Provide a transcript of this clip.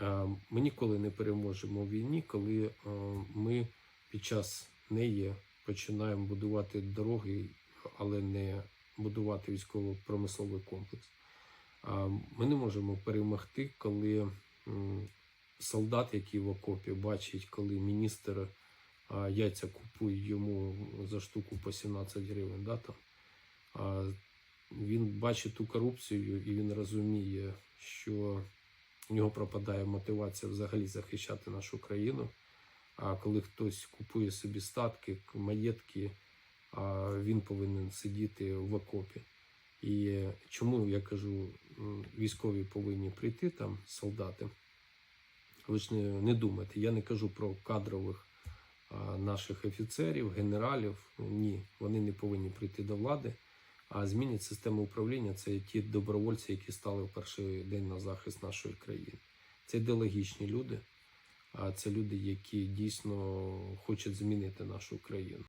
Е, Ми ніколи не переможемо в війні, коли е, ми під час неї починаємо будувати дороги, але не будувати військово-промисловий комплекс. Ми не можемо перемогти, коли солдат, який в окопі, бачить, коли міністр яйця купує йому за штуку по 17 гривень. Да, там. Він бачить ту корупцію і він розуміє, що у нього пропадає мотивація взагалі захищати нашу країну. А коли хтось купує собі статки, маєтки, він повинен сидіти в окопі. І чому я кажу, військові повинні прийти там, солдати. Ви ж не, не думайте, я не кажу про кадрових наших офіцерів, генералів. Ні, вони не повинні прийти до влади, а змінять систему управління. Це ті добровольці, які стали в перший день на захист нашої країни. Це ідеологічні люди, а це люди, які дійсно хочуть змінити нашу країну.